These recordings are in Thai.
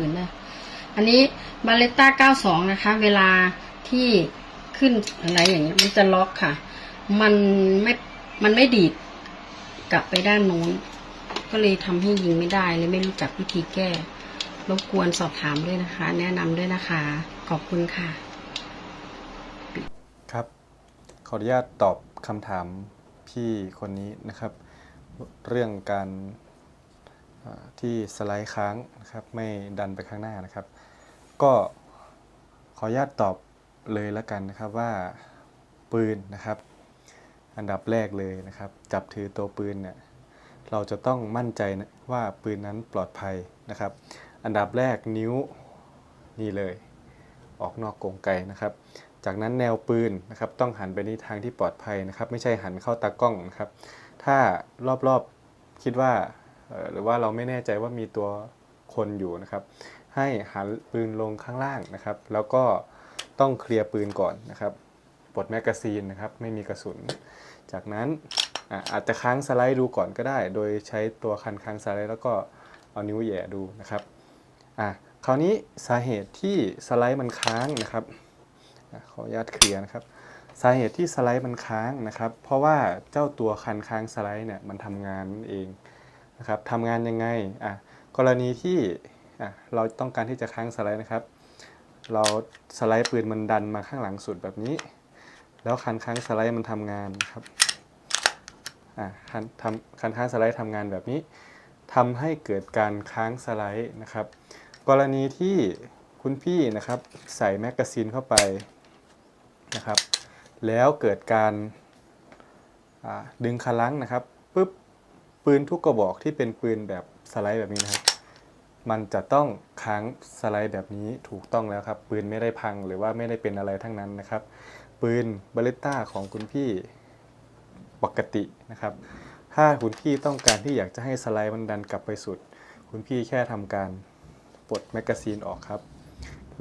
ปืนได้อันนี้บาเลต้า92 นะคะ เวลาที่ขึ้นอะไรอย่างเงี้ยมันจะล็อกค่ะ มันไม่มันไม่ดีดกลับไปด้านโน้น ก็เลยทำให้ยิงไม่ได้เลยไม่รู้จักวิธีแก้รบกวนสอบถามด้วยนะคะ แนะนำด้วยนะคะ ขอบคุณค่ะ ครับ ขออนุญาตตอบคำถามพี่คนนี้นะครับ เรื่องการ ที่สไลด์ค้างนะครับไม่ดันไปข้างหน้านะครับ ก็ขออนุญาตตอบเลยแล้วกันนะครับว่าปืนนะครับ อันดับแรกเลยนะครับ จับถือตัวปืนเนี่ยเราจะต้องมั่นใจนะว่าปืนนั้นปลอดภัยนะครับ อันดับแรกนิ้วนี่เลย ออกนอกกรงไกนะครับ จากนั้นแนวปืนนะครับต้องหันไปในทางที่ปลอดภัยนะครับ ไม่ใช่หันเข้าตากล้องนะครับ ถ้ารอบๆคิดว่า หรือว่าเราไม่แน่ใจว่ามีตัวคนอยู่นะครับ ให้หันปืนลงข้างล่างนะครับ แล้วก็ต้องเคลียร์ปืนก่อนนะครับปลดแมกกาซีนนะครับ ไม่มีกระสุน จากนั้นอาจจะค้างสไลด์ดูก่อนก็ได้ โดยใช้ตัวคันค้างสไลด์แล้วก็เอานิ้วแย่ดูนะครับอะคราวนี้สาเหตุที่สไลด์มันค้างนะครับขออนุญาตเคลียร์นะครับ สาเหตุที่สไลด์มันค้างนะครับ เพราะว่าเจ้าตัวคันค้างสไลด์เนี่ยมันทำงานนั่นเอง นะครับทำงานยังไงอะกรณีที่อะเราต้องการที่จะค้างสไลด์นะครับ เราสไลด์ปืนมันดันมาข้างหลังสุดแบบนี้ แล้วคันค้างสไลด์มันทำงานครับอะคันทำคันค้างสไลด์ทำงานแบบนี้ทำให้เกิดการค้างสไลด์นะครับ กรณีที่คุณพี่นะครับใส่แมกกาซีนเข้าไปนะครับ แล้วเกิดการดึงคลังนะครับปุ๊บ ปืนทุกกระบอกที่เป็นปืนแบบสไลด์แบบนี้นะครับ มันจะต้องค้างสไลด์แบบนี้ถูกต้องแล้วครับ ปืนไม่ได้พังหรือว่าไม่ได้เป็นอะไรทั้งนั้นนะครับ ปืนบาเลต้าของคุณพี่ปกตินะครับ ถ้าคุณพี่ต้องการที่อยากจะให้สไลด์มันดันกลับไปสุด คุณพี่แค่ทำการปลดแมกกาซีนออกครับ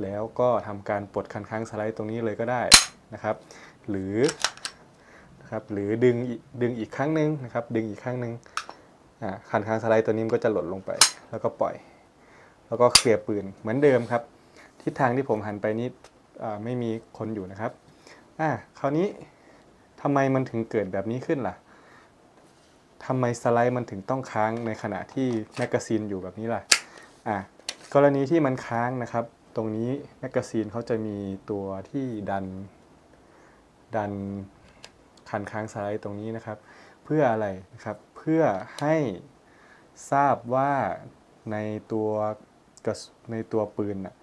แล้วก็ทำการปลดคันค้างสไลด์ตรงนี้เลยก็ได้นะครับ หรือนะครับหรือดึงดึงอีกครั้งหนึ่งนะครับ ดึงอีกครั้งหนึ่ง คันค้างสไลด์ตัวนี้มันก็จะหล่นลงไป แล้วก็ปล่อย แล้วก็เคลียร์ปืนเหมือนเดิมครับ ทิศทางที่ผมหันไปนี้ไม่มีคนอยู่นะครับอ่าคราวนี้ทำไมมันถึงเกิดแบบนี้ขึ้นล่ะทำไมสไลด์มันถึงต้องค้างในขณะที่แมกกาซีนอยู่แบบนี้ล่ะอ่ากรณีที่มันค้างนะครับ ตรงนี้แมกกาซีนเขาจะมีตัวที่ดันดัน คันค้างสไลด์ตรงนี้นะครับ เพื่ออะไรนะครับ เพื่อให้ทราบว่าในตัวกระสุในตัวปืนน่ะ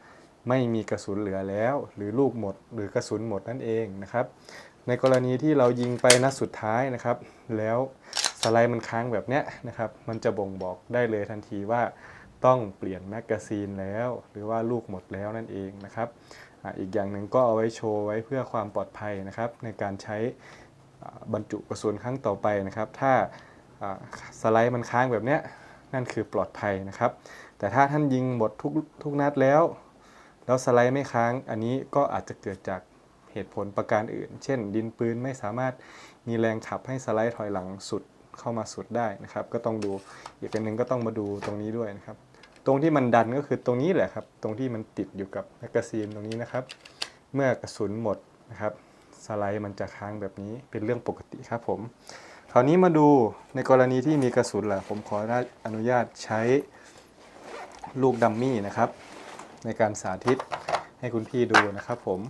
ไม่มีกระสุนเหลือแล้ว หรือลูกหมด หรือกระสุนหมดนั่นเองนะครับ ในกรณีที่เรายิงไปนัดสุดท้ายนะครับ แล้วสไลด์มันค้างแบบเนี้ยนะครับ มันจะบ่งบอกได้เลยทันทีว่าต้องเปลี่ยนแมกกาซีนแล้ว หรือว่าลูกหมดแล้วนั่นเองนะครับออีกอย่างหนึ่งก็เอาไว้โชว์ไว้เพื่อความปลอดภัยนะครับ ในการใช้ บรรจุกระสุนครั้งต่อไปนะครับ ถ้าสไลด์มันค้างแบบเนี้ยนั่นคือปลอดภัยนะครับ แต่ถ้าท่านยิงหมดทุกทุกนัดแล้ว แล้วสไลด์ไม่ค้างอันนี้ก็อาจจะเกิดจากเหตุผลประการอื่น เช่น ดินปืนไม่สามารถมีแรงขับให้สไลด์ถอยหลังสุดเข้ามาสุดได้นะครับ ก็ต้องดูอีกอันหนึ่งก็ต้องมาดูตรงนี้ด้วยนะครับ ตรงที่มันดันก็คือตรงนี้แหละครับ ตรงที่มันติดอยู่กับแมกกาซีนตรงนี้นะครับ เมื่อกระสุนหมดนะครับ สไลด์มันจะค้างแบบนี้เป็นเรื่องปกติครับผม คราวนี้มาดูในกรณีที่มีกระสุนล่ะผมขออนุญาตใช้ลูกดัมมี่นะครับ ในการสาธิตให้คุณพี่ดูนะครับผม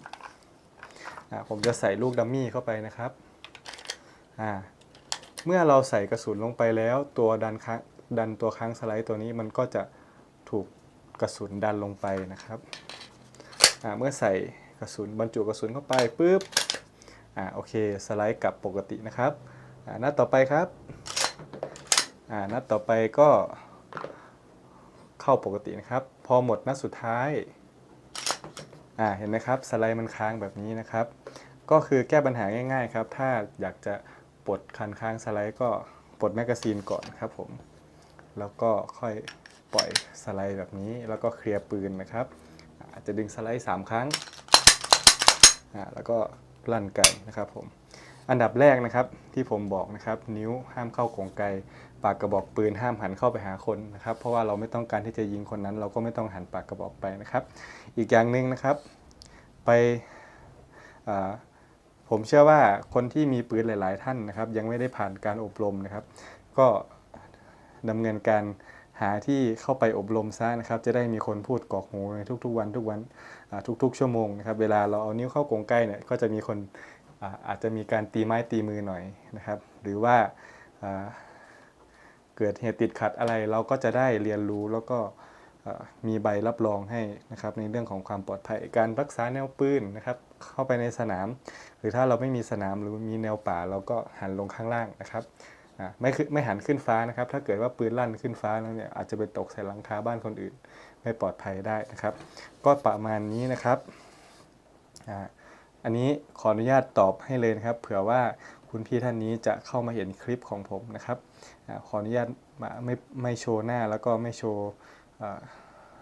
ผมจะใส่ลูกดัมมี่เข้าไปนะครับเมื่อเราใส่กระสุนลงไปแล้ว ตัวดันค้างดันตัวค้างสไลด์ตัวนี้มันก็จะถูกกระสุนดันลงไปนะครับเมื่อใส่กระสุนบรรจุกระสุนเข้าไปปุ๊บ อ่าโอเคสไลด์กลับปกตินะครับอ่านัดต่อไปครับอ่านัดต่อไปก็เข้าปกตินะครับ พอหมดนัดสุดท้ายอ่าเห็นไหมครับสไลด์มันค้างแบบนี้นะครับ ก็คือแก้ปัญหาง่าย ๆ ครับ ถ้าอยากจะปลดคันค้างสไลด์ก็ปลดแมกกาซีนก่อนครับผม แล้วก็ค่อยปล่อยสไลด์แบบนี้ แล้วก็เคลียร์ปืนนะครับอาจจะดึงสไลด์ 3 ครั้งอ่าแล้วก็ ลั่นไก่นะครับผมอันดับแรกนะครับที่ผมบอกนะครับนิ้วห้ามเข้ากงไกปากกระบอกปืนห้ามหันเข้าไปหาคนนะครับ เพราะว่าเราไม่ต้องการที่จะยิงคนนั้น เราก็ไม่ต้องหันปากกระบอกไปนะครับ อีกอย่างหนึ่งนะครับ ไปผมเชื่อว่าคนที่มีปืนหลาย ๆ ท่านนะครับ ยังไม่ได้ผ่านการอบรมนะครับ ก็ดำเนินการ หาที่เข้าไปอบรมซะนะครับ จะได้มีคนพูดกอกหูในทุกๆวันทุกวันทุก ๆ ชั่วโมงนะครับเวลาเราเอานิ้วเข้ากรงไกรเนี่ยก็จะมีคนอาอาจจะมีการตีไม้ตีมือหน่อยนะครับ หรือว่าาเกิดเหตุติดขัดอะไรเราก็จะได้เรียนรู้แล้วก็มีใบรับรองให้นะครับในเรื่องของความปลอดภัยการรักษาแนวปืนนะครับเข้าไปในสนาม หรือถ้าเราไม่มีสนามหรือมีแนวป่าเราก็หันลงข้างล่างนะครับ ไม่ขึ้นไม่หันขึ้นฟ้านะครับ ถ้าเกิดว่าปืนลั่นขึ้นฟ้าแล้วเนี่ยอาจจะไปตกใส่หลังคาบ้านคนอื่น ไม่ปลอดภัยได้นะครับ ก็ประมาณนี้นะครับอันนี้ขออนุญาตตอบให้เลยนะครับ เผื่อว่าคุณพี่ท่านนี้จะเข้ามาเห็นคลิปของผมนะครับอขออนุญาตไม่ไม่โชว์หน้าแล้วก็ไม่โชว์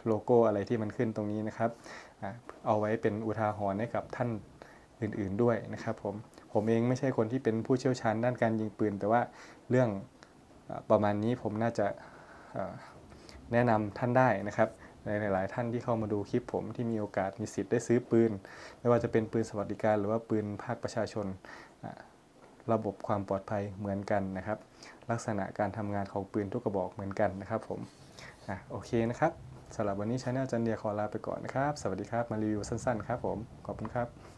โลโก้อะไรที่มันขึ้นตรงนี้นะครับอเอาไว้เป็นอุทาหรณ์ให้กับท่านอื่นๆด้วยนะครับผม ผมเองไม่ใช่คนที่เป็นผู้เชี่ยวชาญด้านการยิงปืน แต่ว่าเรื่องประมาณนี้ผมน่าจะแนะนำท่านได้นะครับ ในหลายๆท่านที่เข้ามาดูคลิปผมที่มีโอกาสมีสิทธิ์ได้ซื้อปืน ไม่ว่าจะเป็นปืนสวัสดิการหรือว่าปืนภาคประชาชน ระบบความปลอดภัยเหมือนกันนะครับ ลักษณะการทำงานของปืนทุกกระบอกเหมือนกันนะครับผมอโอเคนะครับสำหรับวันนี้ชาแนลจันเดียขอลาไปก่อนนะครับ สวัสดีครับ มารีวิวสั้นๆ ครับผม ขอบคุณครับ